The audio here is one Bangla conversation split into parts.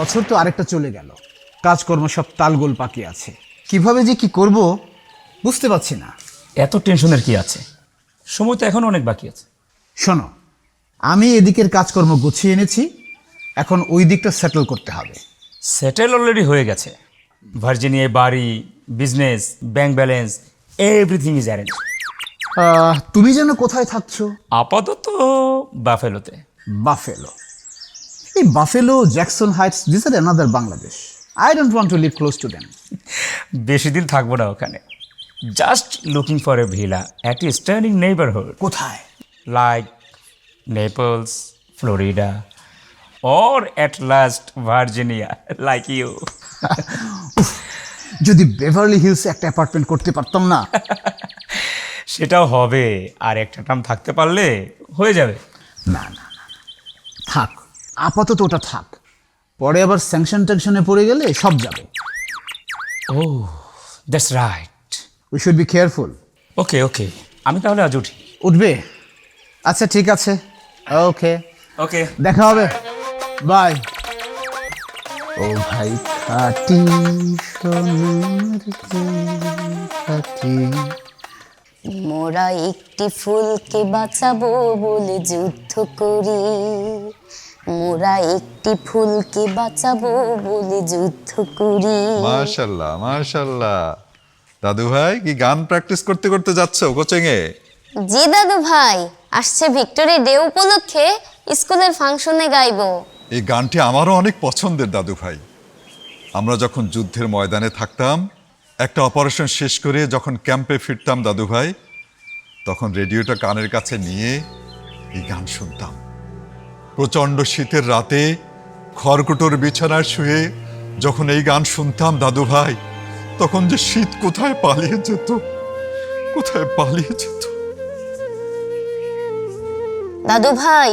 বছর তো আরেকটা চলে গেল। কাজকর্ম সব তালগোল পাকি আছে। কীভাবে যে কি করব বুঝতে পারছি না। এত টেনশনের কি আছে? সময় তো এখন অনেক বাকি আছে। শোনো আমি এদিকের কাজকর্ম গুছিয়ে এনেছি এখন ওই দিকটা সেটেল করতে হবে। সেটেল অলরেডি হয়ে গেছে। ভার্জিনিয়ায় বাড়ি business bank balance everything is arrange তুমি যেন কোথায় থাকছো? আপাতত বাফেলোতে বাফেলো এই Buffalo Jackson Heights this R another Bangladesh I don't want to live close to them বেশি দিন থাকব না ওখানে। Just looking for a villa at a stunning neighbourhood কোথায়? Like Naples Florida or at last Virginia like you যদি বেভারলি হিলসে একটা অ্যাপার্টমেন্ট করতে পারতাম না। সেটাও হবে আর একটা নাম থাকতে পারলে হয়ে যাবে। না না না না। থাক আপাতত ওটা থাক। পরে আবার স্যাংশন ট্যাংশনে পড়ে গেলে সব যাবে। ও that's right we should be careful okay okay আমি তাহলে আজ উঠি। উঠবে? আচ্ছা ঠিক আছে। ওকে ওকে দেখা হবে। বাই ও ভাই খাটি সোনার খাটি মোরা একটি ফুলকে বাঁচাবো বলে যুদ্ধ করি। মোরা একটি ফুলকে বাঁচাবো বলে যুদ্ধ করি। মাশাল্লাহ মাশাল্লাহ। দাদু ভাই কি গান প্র্যাকটিস করতে করতে যাচ্ছ কোচিং এ জি দাদু ভাই আসছে ভিক্টোরি ডে উপলক্ষে স্কুলের ফাংশনে গাইবো। এই গানটি আমারও অনেক পছন্দের দাদু ভাই। আমরা যখন যুদ্ধের ময়দানে থাকতাম একটা অপারেশন শেষ করে যখন ক্যাম্পে ফিরতাম দাদু ভাই তখন রেডিওটা কানের কাছে নিয়ে এই গান শুনতাম। প্রচণ্ড শীতের রাতে খড়কুটোর বিছানায় শুয়ে যখন এই গান শুনতাম দাদু ভাই তখন যে শীত কোথায় পালিয়ে যেত কোথায় পালিয়ে যেত? দাদু ভাই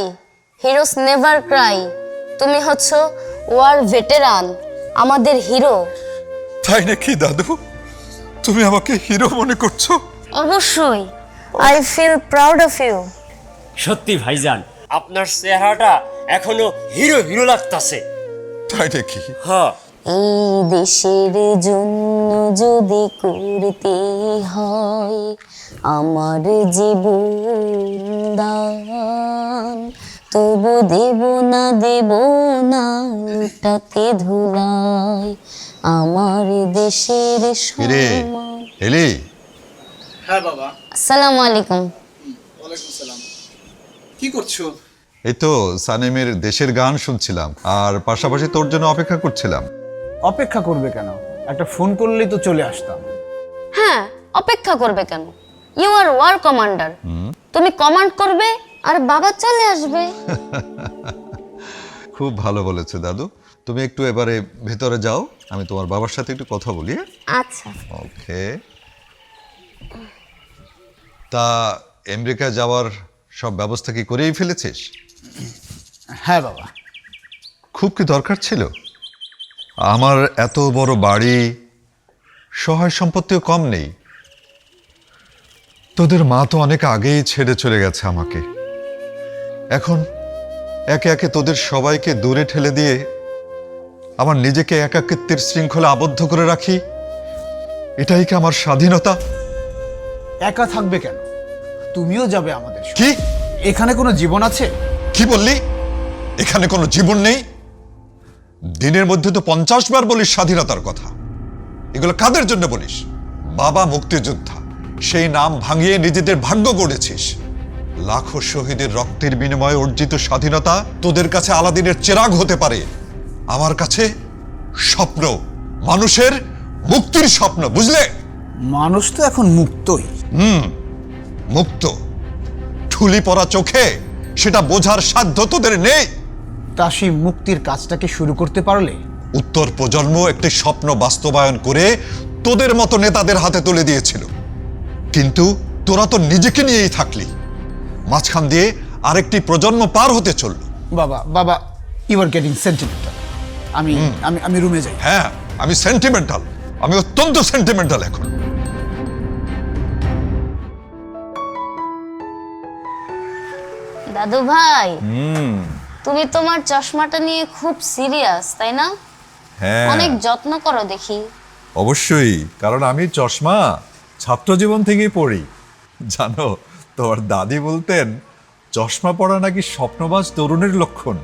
হিরোস নেভার ক্রাই তুমি হচ্ছ ওয়ার ভেটেরান আমাদের হিরো তাই নাকি দাদু? তুমি আমাকে হিরো মনে করছ? অবশ্যই। I feel proud of you সত্যি ভাইজান আপনার চেহারাটা এখনও হিরো হিরো লাগতাছে। তাই নাকি? হ্যাঁ। এই দেশের জন্য যদি করতে হয় আমার জীবন দান তবু দেব না দেব না লুটাতে ধুলাই। আমার দেশের কিরে? সম্মান এলি? আসসালামু আলাইকুম। কি করছ? এই তো সানেমের দেশের গান শুনছিলাম আর পাশাপাশি তোর জন্য অপেক্ষা করছিলাম। অপেক্ষা করবে কেন? একটা ফোন করলেই তো চলে আসতাম। হ্যাঁ অপেক্ষা করবে কেন? ইউ আর ওয়ার কমান্ডার তুমি কমান্ড করবে আর বাবা চলে আসবে। খুব ভালো বলেছে দাদু। তুমি একটু এবারে ভেতরে যাও আমি তোমার বাবার সাথে একটু কথা বলি হ্যাঁ? আচ্ছা। ওকে তা আমেরিকা যাওয়ার সব ব্যবস্থা কি করেই ফেলেছিস? হ্যাঁ বাবা। খুব কি দরকার ছিল? আমার এত বড় বাড়ি সহায় সম্পত্তিও কম নেই। তোদের মা তো অনেক আগেই ছেড়ে চলে গেছে আমাকে। এখন একে একে তোদের সবাইকে দূরে ঠেলে দিয়ে আমার নিজেকে একাকিত্বের শৃঙ্খলা আবদ্ধ করে রাখি এটাই কি আমার স্বাধীনতা? একা থাকবে কেন? তুমিও যাবে আমাদের। কি? এখানে কোনো জীবন আছে? কি বললি? এখানে কোনো জীবন নেই? দিনের মধ্যে তো পঞ্চাশ বার বলিস স্বাধীনতার কথা। এগুলো কাদের জন্য বলিস? বাবা মুক্তিযোদ্ধা সেই নাম ভাঙিয়ে নিজেদের ভাগ্য গড়েছিস। লাখো শহীদের রক্তের বিনিময়ে অর্জিত স্বাধীনতা তোদের কাছে আলাদিনের চেরাগ হতে পারে। আমার কাছে স্বপ্ন মানুষের মুক্তির স্বপ্ন বুঝলে? মানুষ তো এখন মুক্তই। হুম মুক্ত। ঠুলি পড়া চোখে সেটা বোঝার সাধ্য তোদের নেই। তা সেই মুক্তির কাজটাকে শুরু করতে পারলে? উত্তর প্রজন্ম একটি স্বপ্ন বাস্তবায়ন করে তোদের মতো নেতাদের হাতে তুলে দিয়েছিল। কিন্তু তোরা তো নিজেকে নিয়েই থাকলি। মাঝখান দিয়ে আরেকটি প্রজন্ম পার হতে চলল। বাবা বাবা ইউ আর গেটিং সেন্টিমেন্টাল আমি আমি আমি রুমে যাই। হ্যাঁ আমি সেন্টিমেন্টাল আমি অত্যন্ত সেন্টিমেন্টাল এখন। দাদু ভাই তুমি তোমার চশমাটা নিয়ে খুব সিরিয়াস তাই না? হ্যাঁ। অনেক যত্ন করো দেখি। অবশ্যই কারণ আমি চশমা ছাত্র জীবন থেকেই পড়ি। জানো তোমার দাদি বলতেন চশমা পড়া নাকি স্বপ্নবাজ তরুণের লক্ষণ।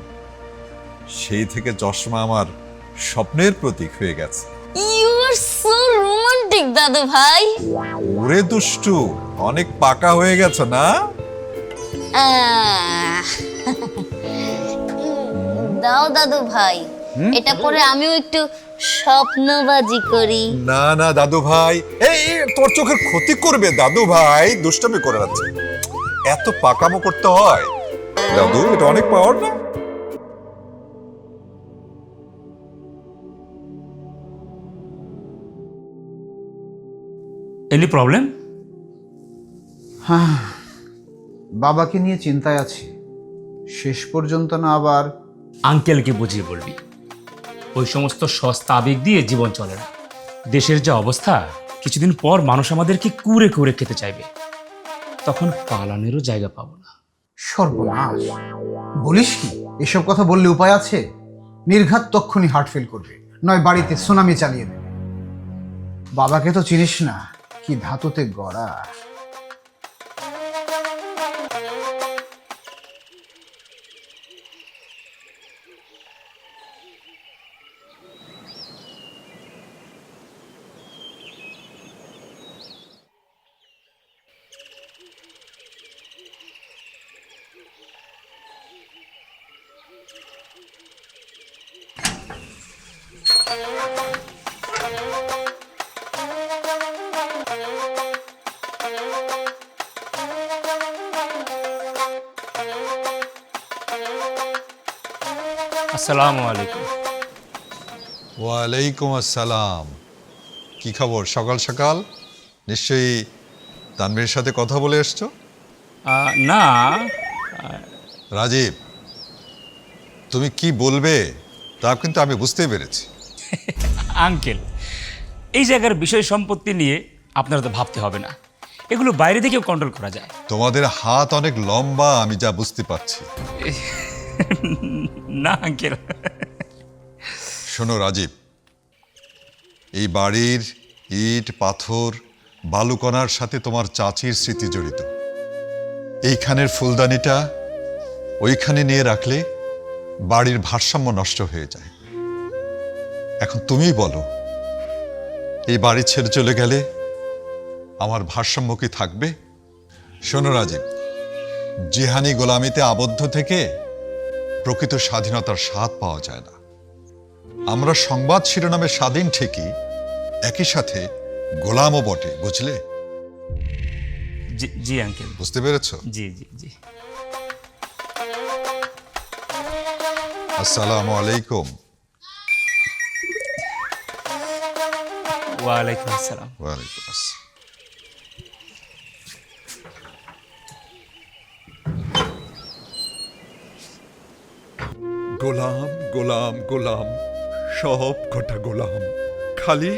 সেই থেকে চশমা আমার স্বপ্নের প্রতীক হয়ে গেছে। ইউ আর সো রোমান্টিক দাদু ভাই। ওরে দুষ্টু অনেক পাকা হয়ে গেছে না। দাও দাদু ভাই। এটা পরে আমিও একটু স্বপ্নবাজি করি। না না দাদু ভাই। এই তোর চোখের ক্ষতি করবে দাদু ভাই। দুষ্টামি করে যাচ্ছে এত পাকামো করতে হয়। দাদু এটা অনেক পাওয়ার না? এনি প্রবলেম বাবাকে নিয়ে চিন্তায় আছি। শেষ পর্যন্ত না আবার আঙ্কেলকে বুঝিয়ে বলবি। ওই সমস্ত সস্তা আবেগ দিয়ে জীবন চলে না। দেশের যা অবস্থা কিছুদিন পর মানুষ আমাদেরকে কুরে কুরে খেতে চাইবে। তখন পালানেরও জায়গা পাবো না। সর্বনাশ। বলিস কি? এসব কথা বললে উপায় আছে? নির্ঘাত তক্ষুনি হার্ট ফেল করবে। নয় বাড়িতে সুনামি চালিয়ে দেবে। বাবাকে তো চিনিস না কি ধাতুতে গড়া। আসসালামু আলাইকুম। ওয়ালাইকুম আসসালাম। কি খবর? সকাল সকাল? নিশ্চয়ই তানভীর সাথে কথা বলে এসছো? না। রাজীব তুমি কি বলবে তা কিন্তু আমি বুঝতেই পেরেছি। আঙ্কেল এই জায়গার বিষয় সম্পত্তি নিয়ে আপনারা তো ভাবতে হবে না। এগুলো বাইরে থেকেও কন্ট্রোল করা যায়। তোমাদের হাত অনেক লম্বা আমি যা বুঝতে পারছি। না আঙ্কেল। শোনো রাজীব এই বাড়ির ইট পাথর বালুকণার সাথে তোমার চাচির স্মৃতি জড়িত। এইখানের ফুলদানিটা ওইখানে নিয়ে রাখলে বাড়ির ভারসাম্য নষ্ট হয়ে যায়। এখন তুমিই বলো এই বাড়ি ছেড়ে চলে গেলে আমার ভারসাম্য কি থাকবে? শোনো রাজীব জিহানি গোলামিতে আবদ্ধ থেকে প্রকৃত স্বাধীনতার স্বাদ পাওয়া যায় না। আমরা সংবাদ শিরোনামে স্বাধীন ঠিকই একই সাথে গোলামও বটে বুঝলে? জি জি আঙ্কেল বুঝতে পেরেছ? জি জি জি। আসসালামু আলাইকুম। ওয়ালাইকুম আসসালাম। ওয়ালাইকুম আসসালাম। গোলাম গোলাম গোলাম সব কটা গোলাম। খালি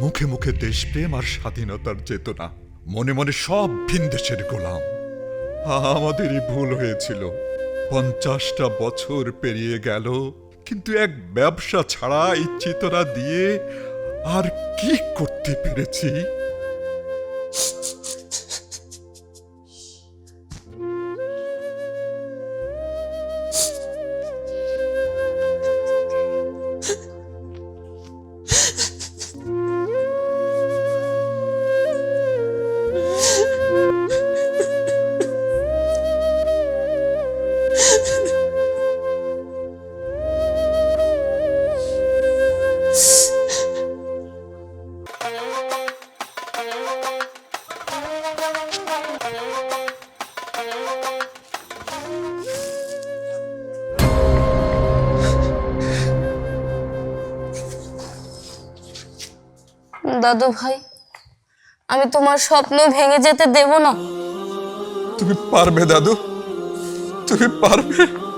মুখে মুখে দেশপ্রেম আর স্বাধীনতার চেতনা মনে মনে সব ভিনদেশের গোলাম। আমাদেরই ভুল হয়েছিল। পঞ্চাশটা বছর পেরিয়ে গেল কিন্তু এক ব্যবসা ছাড়া চেতনা দিয়ে আর কি করতে পেরেছি? দাদু ভাই আমি তোমার স্বপ্ন ভেঙে যেতে দেব না। তুমি পারবে দাদু। তুমি পারবে।